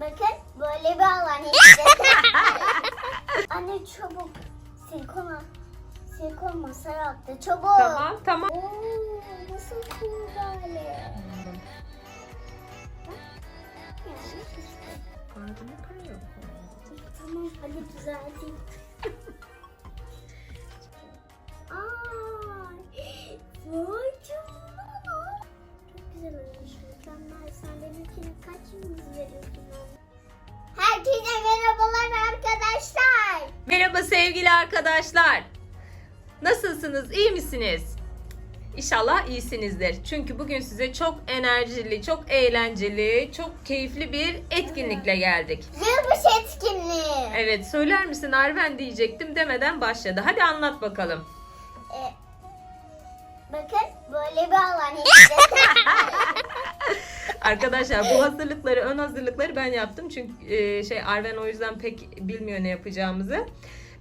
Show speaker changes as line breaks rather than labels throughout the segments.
Bakın böyle bir alan işte. Anne çabuk. Silikona. Silikon masaya attı. Çabuk.
Tamam tamam.
Oo, nasıl cool böyle. Tamam hadi düzelteyim. Ay, vay canına. Çok güzel olmuş. Mükemmel. Sen benimkine kaç yıldız veriyorsun?
Merhaba sevgili arkadaşlar. Nasılsınız? İyi misiniz? İnşallah iyisinizdir. Çünkü bugün size çok enerjili, çok eğlenceli, çok keyifli bir etkinlikle geldik.
Yılbaşı etkinliği.
Evet, söyler misin Arven diyecektim demeden başladı. Hadi anlat bakalım.
Ee, bakın böyle bir alan işte.
Arkadaşlar bu hazırlıkları, ön hazırlıkları ben yaptım. Çünkü e, şey Arven o yüzden pek bilmiyor ne yapacağımızı.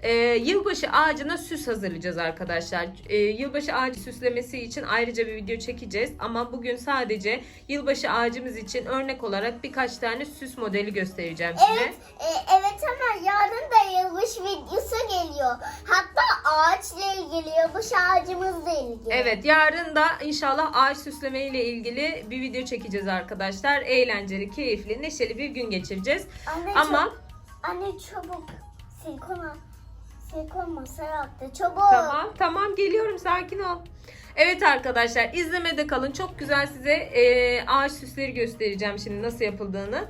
E, yılbaşı ağacına süs hazırlayacağız arkadaşlar. E, yılbaşı ağacı süslemesi için ayrıca bir video çekeceğiz. Ama bugün sadece yılbaşı ağacımız için örnek olarak birkaç tane süs modeli göstereceğim size.
evet, e, evet ama yarın da yılbaşı videosu geliyor. Hatta ağaçla ilgili, yılbaşı ağacımızla ilgili.
Evet yarın da inşallah ağaç süsleme ile ilgili bir video çekeceğiz arkadaşlar. Eğlenceli, keyifli, neşeli bir gün geçireceğiz.
Anne,
Ama
çab- anne çabuk. Silikona. Silikon masaya attı. Çabuk.
Tamam tamam geliyorum sakin ol. Evet arkadaşlar izlemede kalın. Çok güzel size e, ağaç süsleri göstereceğim şimdi nasıl yapıldığını.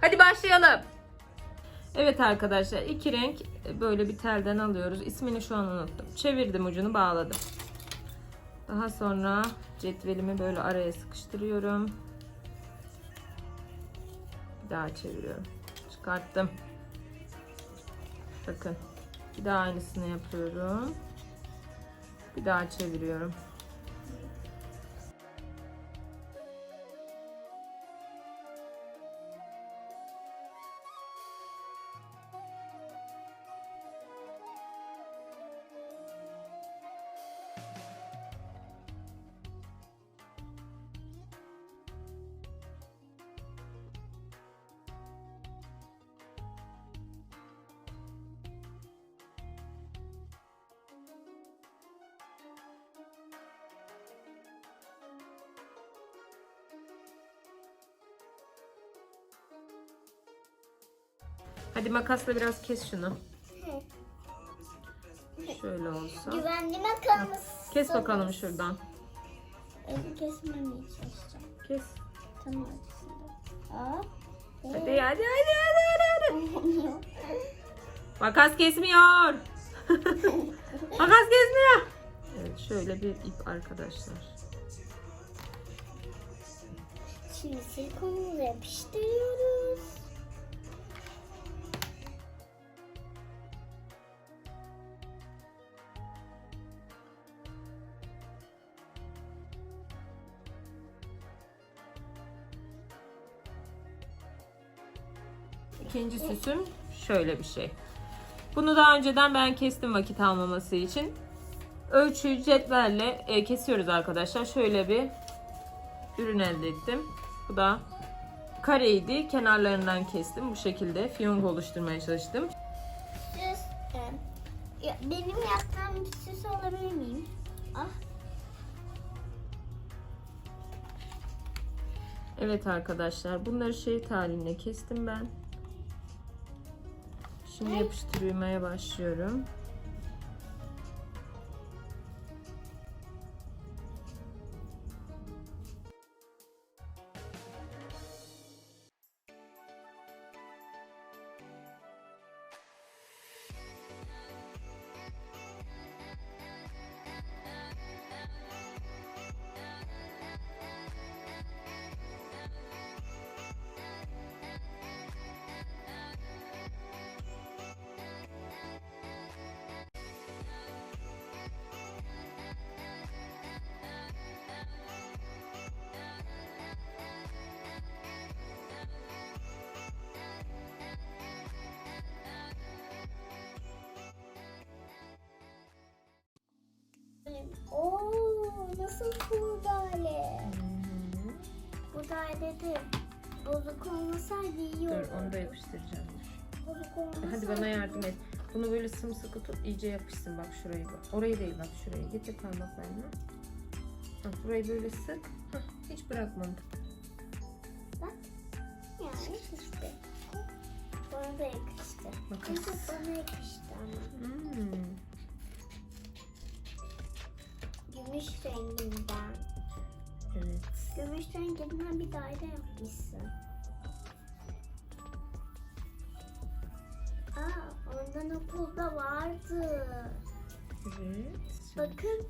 Hadi başlayalım. Evet arkadaşlar iki renk böyle bir telden alıyoruz. İsmini şu an unuttum. Çevirdim ucunu bağladım. Daha sonra cetvelimi böyle araya sıkıştırıyorum. Bir daha çeviriyorum. Çıkarttım. Bakın. Bir daha aynısını yapıyorum. Bir daha çeviriyorum. Hadi makasla biraz kes şunu. Şöyle olsa.
Güvenli makamız.
Kes bakalım şuradan.
Elimi kesmemeye çalışacağım.
Kes.
Tam ortasında. Hop.
Hadi hadi hadi hadi hadi. hadi. Makas kesmiyor. Makas kesmiyor. Evet şöyle bir ip arkadaşlar.
Şimdi silikonumuzu yapıştırıyoruz.
İkinci süsüm şöyle bir şey. Bunu daha önceden ben kestim vakit almaması için. Ölçü cetvelle e, kesiyoruz arkadaşlar. Şöyle bir ürün elde ettim. Bu da kareydi. Kenarlarından kestim. Bu şekilde fiyonk oluşturmaya çalıştım.
Süs. e, benim yaptığım süs olabilir miyim? Ah.
Evet arkadaşlar bunları şerit halinde kestim ben. Şimdi yapıştırmaya başlıyorum.
Oo, nasıl. Bu da dedi. Bozuk olmasaydı iyi
Dur
olurdu.
onu da yapıştıracağım. Dur.
Bozuk olmasaydı.
Hadi bana yardım et. Bunu böyle sımsıkı tut iyice yapışsın bak şurayı bak. Orayı değil bak şurayı. Getir parmaklarını. Bak burayı böyle sık. Hah, hiç bırakma.
Yani işte. Bana da yakıştı.
Bakın.
Bana yakıştı ama.
Hmm.
Gümüş renginden.
Evet.
Gümüş renginden bir daire yapmışsın. Aa, ondan okulda vardı.
Evet.
Bakın,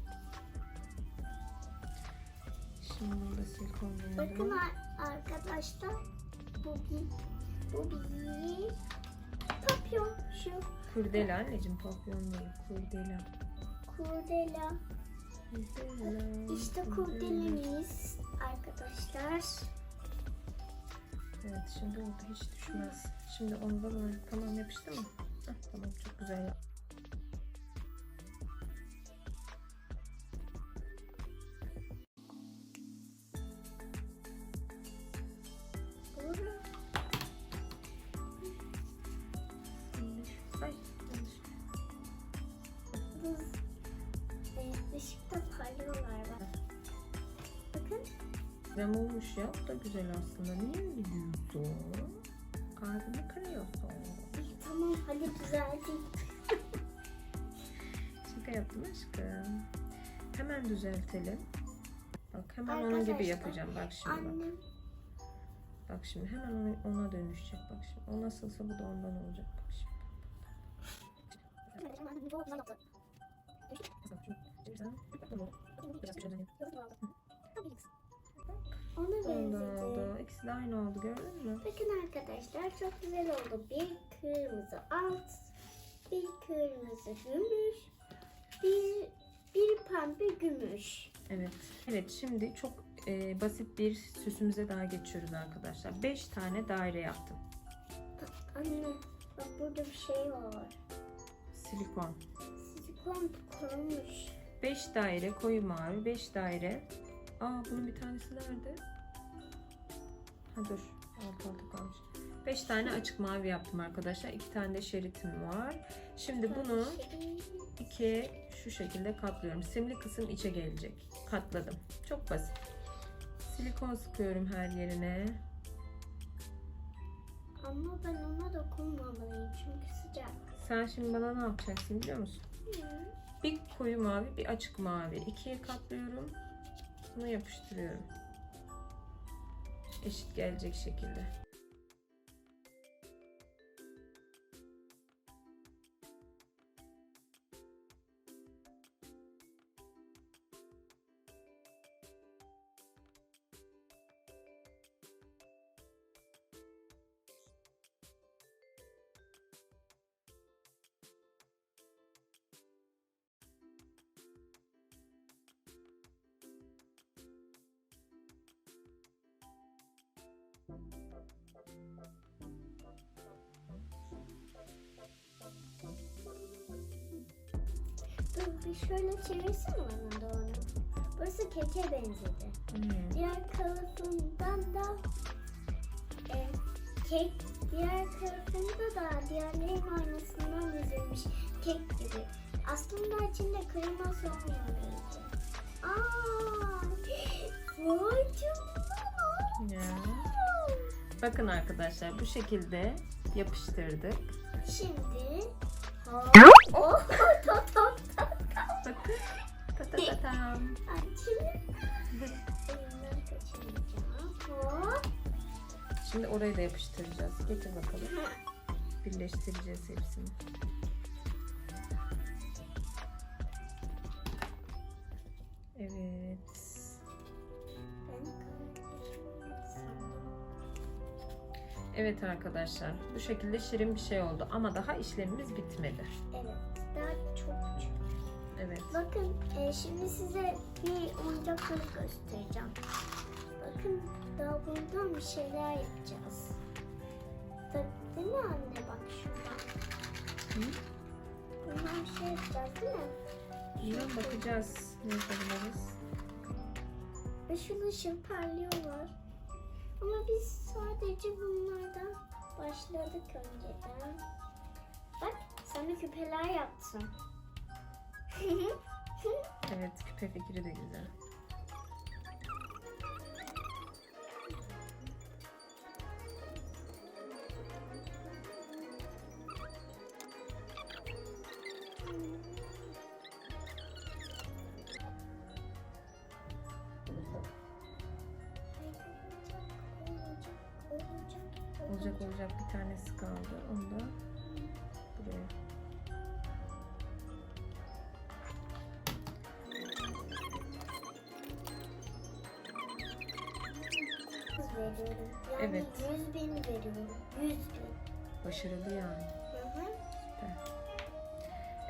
Şimdi bunu da silikonlayalım.
bakın ar- arkadaşlar. Bu bir, bu bir papyon. Şu
Kurdela anneciğim papyon değil. Kurdela.
kurdela. İşte kurdelemiz arkadaşlar.
Evet şimdi orada hiç düşmez. Şimdi onu da böyle tamam yapıştı mı? Tamam çok güzel yap. Krem olmuş ya. Bu da güzel aslında. Niye öyle diyorsun? Kalbimi kırıyorsun.
Tamam hadi düzelteyim.
Şaka yaptım aşkım. Hemen düzeltelim. Bak hemen onun gibi
Arkadaşlar,
yapacağım. Bak şimdi bak.
Annem
Bak şimdi hemen ona, ona dönüşecek. Bak şimdi. O nasılsa bu da ondan olacak. Bak şimdi.
Ona
Ondan
benzedi.
oldu. İkisi de aynı oldu gördün mü?
Bakın arkadaşlar çok güzel oldu. Bir kırmızı alt, bir kırmızı gümüş, bir bir pembe gümüş.
Evet. Evet şimdi çok e, basit bir süsümüze daha geçiyoruz arkadaşlar. 5 tane daire yaptım.
Anne bak burada bir şey var.
Silikon.
Silikon kurumuş.
5 daire koyu mavi, 5 daire. Aa bunun bir tanesi nerede? Ha dur. Alt alta kalmış. 5 tane açık mavi yaptım arkadaşlar. 2 tane de şeritim var. Şimdi bunu ikiye şu şekilde katlıyorum. Simli kısım içe gelecek. Katladım. Çok basit. Silikon sıkıyorum her yerine.
Ama ben ona dokunmamalıyım çünkü sıcak.
Sen şimdi bana ne yapacaksın biliyor musun?
Hı.
Bir koyu mavi, bir açık mavi. İkiye katlıyorum. Bunu yapıştırıyorum. Eşit gelecek şekilde.
Bir şöyle çevirsene bana doğru. Burası keke benzedi.
Hmm.
Diğer tarafından da e, kek, diğer tarafında da diğerlerin aynasından dizilmiş kek gibi. Aslında içinde krema olmamalıydı. Aa, vay canına.
Ya. Bakın arkadaşlar bu şekilde yapıştırdık.
Şimdi hop, oh, ta ta ta.
Bakın. Ta ta ta tam.
Açayım. Elimden kaçırmayacağım. Hop.
Şimdi orayı da yapıştıracağız. Getir bakalım. Birleştireceğiz hepsini. Evet. Evet arkadaşlar. Bu şekilde şirin bir şey oldu. Ama daha işlemimiz bitmedi.
Evet, daha çok küçük.
Evet.
Bakın, e, şimdi size bir oyuncakları göstereceğim. Bakın, daha bundan bir şeyler yapacağız. Tabii değil mi anne? Bak şuradan.
Hı?
Bundan bir şey yapacağız değil mi?
Bilmem bakacağız. Ne yapabiliriz?
Işıl ışıl parlıyorlar. Ama biz sadece bunlardan başladık önceden. Bak sana küpeler yaptım.
Evet küpe fikri de güzel. Olacak olacak bir tanesi kaldı. Onu da
veriyorum. Yani
Evet.
100 bin veriyorum. 100 bin.
Başarılı yani.
Hı hı.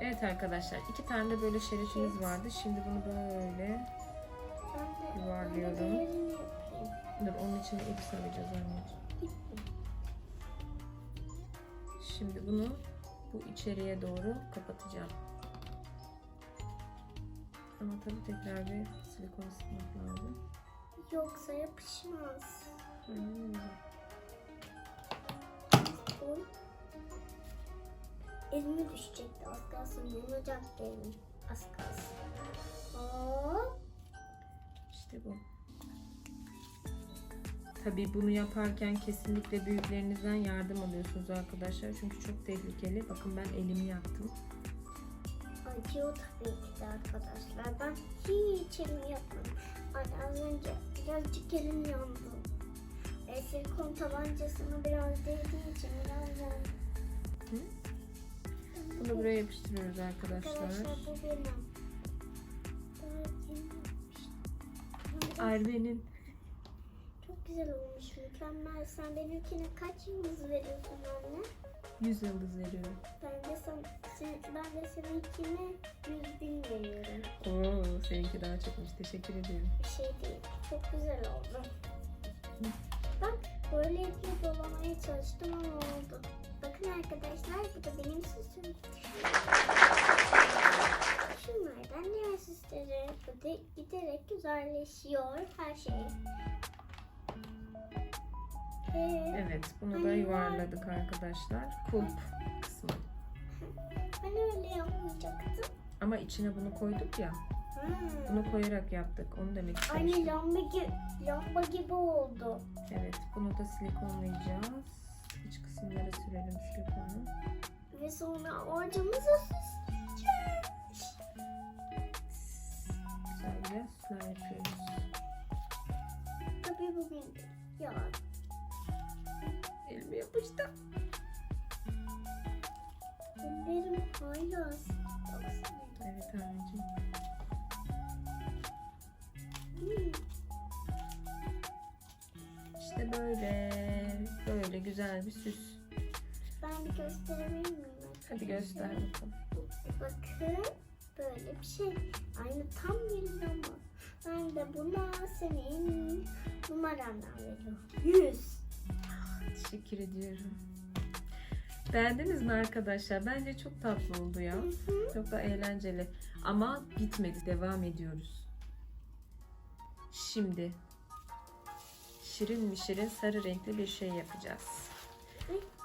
Evet arkadaşlar iki tane de böyle şeritimiz vardı. Şimdi bunu böyle Yuvarlıyorum. Dur onun için ip saracağız anneciğim. Şimdi bunu bu içeriye doğru kapatacağım. Ama tabii tekrar bir silikon sıkmak lazım.
Yoksa yapışmaz. Elime düşecekti az kalsın. Yanacaktı elim. Az kalsın. Hop.
İşte bu. Tabii bunu yaparken kesinlikle büyüklerinizden yardım alıyorsunuz arkadaşlar. Çünkü çok tehlikeli. Bakın ben elimi yaktım.
Acıyor tabii ki de arkadaşlar. Ben hiç elimi yapmadım. Az önce birazcık elim yandı. E, silikon tabancasına biraz değdiği için biraz yandı.
Hı? Bunu buraya yapıştırıyoruz arkadaşlar.
Arkadaşlar bu benim.
Arden'in
Çok güzel olmuş, mükemmel. Sen benimkine kaç yıldız veriyorsun anne?
100 yıldız veriyorum.
Ben de sen, sen ben de seninkine 100 bin veriyorum.
Oo, seninki daha çokmuş. Teşekkür ederim.
Bir şey değil. Çok güzel oldu. Bak böyle iple dolamaya çalıştım ama oldu. Bakın arkadaşlar bu da benim süsüm. Şunlardan diğer süsleri. Bu da giderek güzelleşiyor her şey. Ee,
Evet, bunu da yuvarladık arkadaşlar. Kulp kısmı.
ben öyle yapmayacaktım.
Ama içine bunu koyduk ya.
Hmm.
Bunu koyarak yaptık. Onu demek
Aynı
istemiştim.
lamba gibi, lamba gibi oldu.
Evet, bunu da silikonlayacağız. İç kısımlara sürelim silikonu.
Ve sonra orcamızı süsleyeceğiz.
Güzelce süsler yapıyoruz.
Tabii bugün ya
Elime yapıştı.
ellerim. Baksana.
Evet anneciğim. İşte böyle. Böyle güzel bir süs.
Ben bir gösterebilir miyim?
Hadi göster bakalım.
Bakın böyle bir şey. Aynı tam bir lamba. Ben de buna senin numarandan veriyorum. 100.
Teşekkür ediyorum. Beğendiniz mi arkadaşlar? Bence çok tatlı oldu ya.
Hı hı.
Çok da eğlenceli. Ama bitmedi. Devam ediyoruz. Şimdi şirin mi şirin sarı renkli bir şey yapacağız.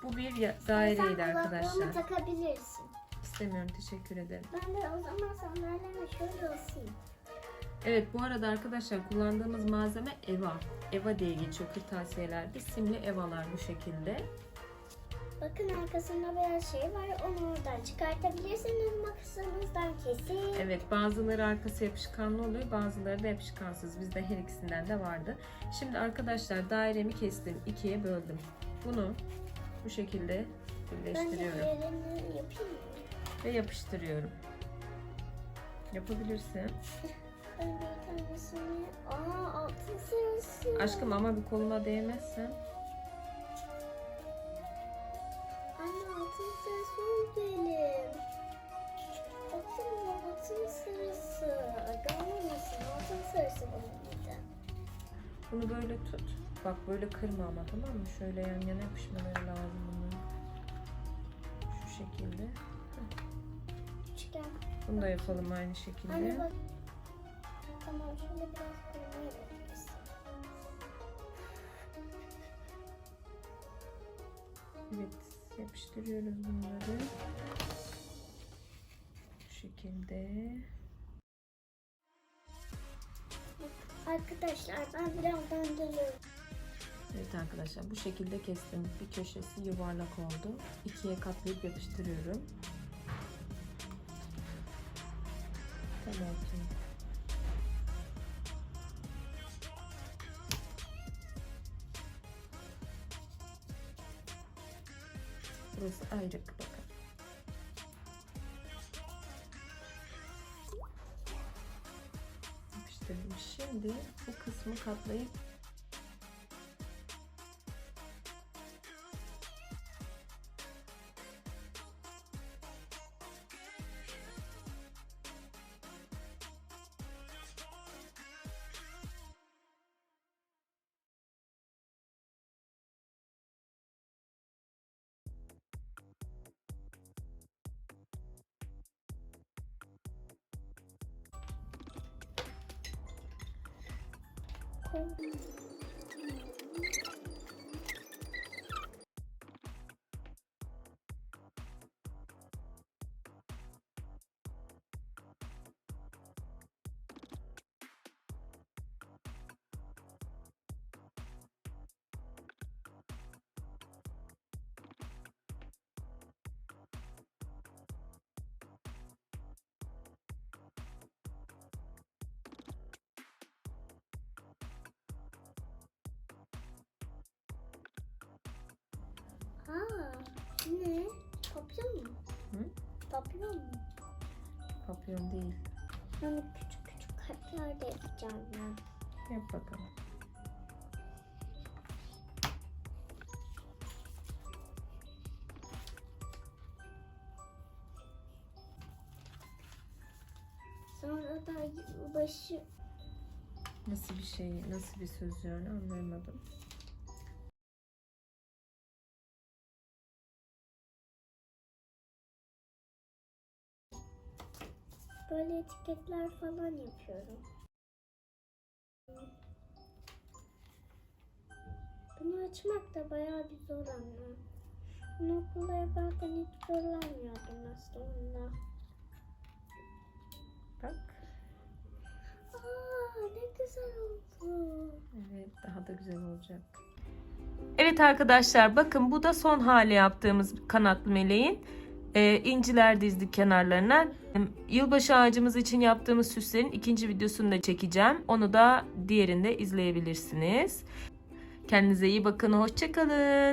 Bu bir ya- daireydi
Sen kulaklığımı
arkadaşlar.
takabilirsin.
İstemiyorum teşekkür ederim.
Ben de o zaman sandalyeme şöyle asayım.
Evet bu arada arkadaşlar kullandığımız malzeme Eva. Eva diye geçiyor kırtasiyelerde. Simli Evalar bu şekilde.
Bakın arkasında beyaz şey var. Onu oradan çıkartabilirsiniz makasınızdan kesin.
Evet bazıları arkası yapışkanlı oluyor bazıları da yapışkansız. Bizde her ikisinden de vardı. Şimdi arkadaşlar dairemi kestim. ikiye böldüm. Bunu bu şekilde
Ben de
birleştiriyorum.
yapayım mı?
Ve yapıştırıyorum. Yapabilirsin.
Ben bir tanesini... Aa altın sarısı.
Aşkım ama bir koluma değmezsen. Bunu böyle tut. Bak böyle kırma ama tamam mı? Şöyle yan yana yapışmaları lazım bunların. Şu şekilde.
Üçgen.
Bunu da yapalım aynı şekilde.
Anne bak. Tamam şöyle biraz verebilirsin.
Evet yapıştırıyoruz bunları. Bu şekilde.
Arkadaşlar ben birazdan geliyorum.
Evet arkadaşlar bu şekilde kestim. Bir köşesi yuvarlak oldu. İkiye katlayıp yapıştırıyorum. Tamam. Burası ayrık kısmı katlayıp
Aa, ne? Papyon mu?
Hı?
Papyon mu?
papyon değil.
Yani küçük küçük kalpler de yapacağım ben.
Yap bakalım.
Sonra da başı
Nasıl bir şey, nasıl bir söz yani anlayamadım.
Böyle etiketler falan yapıyorum. Bunu açmak da bayağı bir zor ama. Bunu okulda yaparken hiç zorlanmıyordum aslında.
Bak.
Aa ne güzel oldu.
Evet, daha da güzel olacak. Evet arkadaşlar bakın bu da son hali yaptığımız kanatlı meleğin. Ee, inciler dizdik kenarlarına. Yılbaşı ağacımız için yaptığımız süslerin ikinci videosunu da çekeceğim. Onu da diğerinde izleyebilirsiniz. Kendinize iyi bakın. Hoşçakalın.